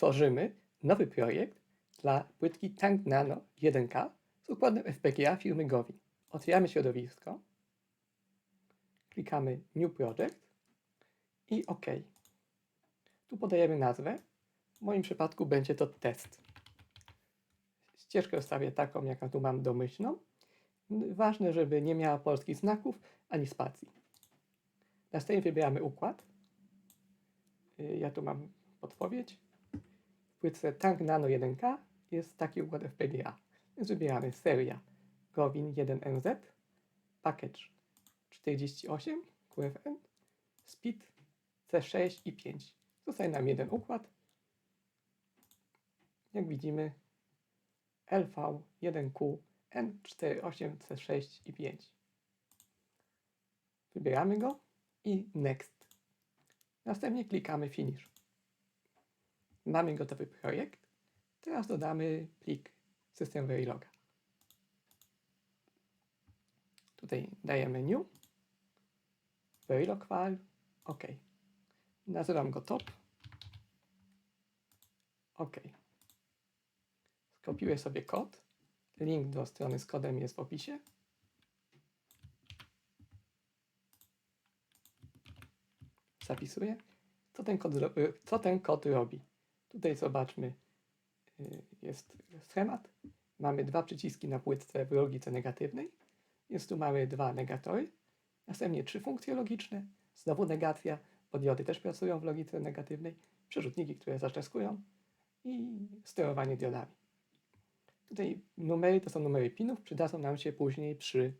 tworzymy nowy projekt dla płytki Tank Nano 1K z układem FPGA firmy Govin. Otwieramy środowisko, klikamy New Project i OK. Tu podajemy nazwę. W moim przypadku będzie to test. Ścieżkę ustawię taką, jaką tu mam domyślną. Ważne, żeby nie miała polskich znaków ani spacji. Następnie wybieramy układ. Ja tu mam podpowiedź. Płytce Tank Nano 1K jest taki układ FPGA. Więc wybieramy seria Govin 1NZ, package 48 QFN, speed C6 i 5. Zostaje nam jeden układ. Jak widzimy LV1Q N48C6 i 5. Wybieramy go i Next. Następnie klikamy Finish. Mamy gotowy projekt. Teraz dodamy plik system Verilog'a. Tutaj dajemy New. Verilog file. OK. Nazywam go top. OK. Skopiuję sobie kod. Link do strony z kodem jest w opisie. Zapisuję. Co ten kod, y, co ten kod robi? Tutaj zobaczmy. y, Jest schemat. Mamy dwa przyciski na płytce w logice negatywnej. Więc tu mamy dwa negatory. Następnie trzy funkcje logiczne. Znowu negacja, bo diody też pracują w logice negatywnej. Przerzutniki, które zaczeskują. I sterowanie diodami. Tutaj numery to są numery pinów, przydadzą nam się później przy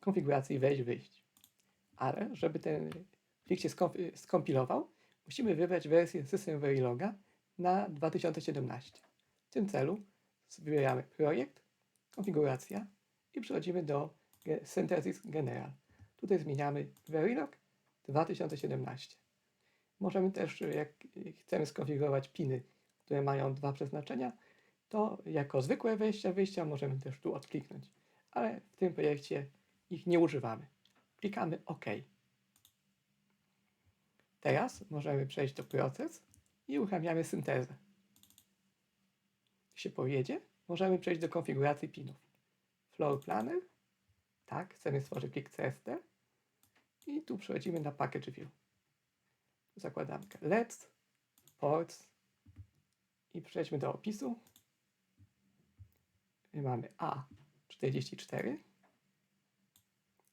konfiguracji wejść-wyjść. Ale żeby ten plik się skomp- skompilował, musimy wybrać wersję System Veriloga na 2017. W tym celu wybieramy projekt, konfiguracja i przechodzimy do Synthesis General. Tutaj zmieniamy Verilog 2017. Możemy też, jak chcemy skonfigurować piny, które mają dwa przeznaczenia, to jako zwykłe wejścia, wyjścia możemy też tu odkliknąć, ale w tym projekcie ich nie używamy. Klikamy OK. Teraz możemy przejść do proces i uruchamiamy syntezę. Jak się pojedzie, możemy przejść do konfiguracji pinów. Floor Planner, tak, chcemy stworzyć plik CST i tu przechodzimy na Package View. Zakładamy Let's, Ports i przejdźmy do opisu. I mamy A44,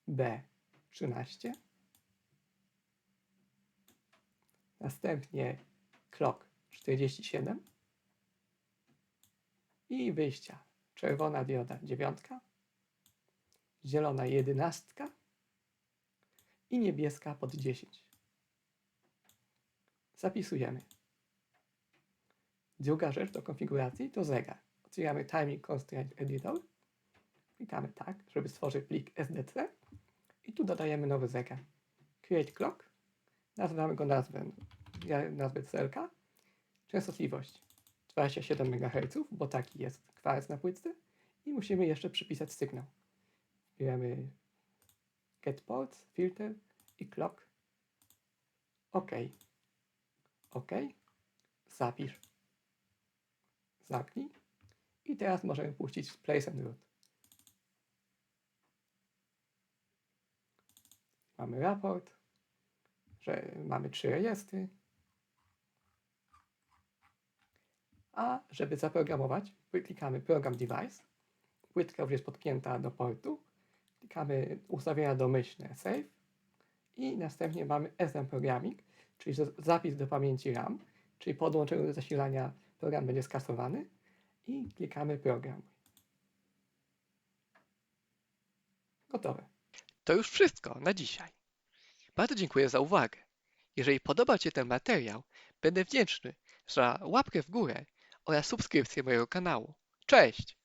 B13, następnie clock 47 i wyjścia czerwona dioda 9, zielona 11 i niebieska pod 10. Zapisujemy. Druga rzecz do konfiguracji to zegar. Otwieramy Timing Constraint Editor. Klikamy tak, żeby stworzyć plik SDC. I tu dodajemy nowy zegar. Create Clock. Nazywamy go nazwę, ja nazwę CLK. Częstotliwość 27 MHz, bo taki jest kwarc na płytce. I musimy jeszcze przypisać sygnał. Wybieramy Get Ports, Filter i Clock. OK. OK. Zapisz. Zamknij. I teraz możemy puścić Place and Root. Mamy raport, że mamy trzy rejestry. A żeby zaprogramować, klikamy Program Device. Płytka już jest podpięta do portu. Klikamy ustawienia domyślne Save. I następnie mamy SM Programming, czyli za- zapis do pamięci RAM, czyli po odłączeniu do zasilania program będzie skasowany i klikamy program. Gotowe. To już wszystko na dzisiaj. Bardzo dziękuję za uwagę. Jeżeli podoba Ci się ten materiał, będę wdzięczny za łapkę w górę oraz subskrypcję mojego kanału. Cześć!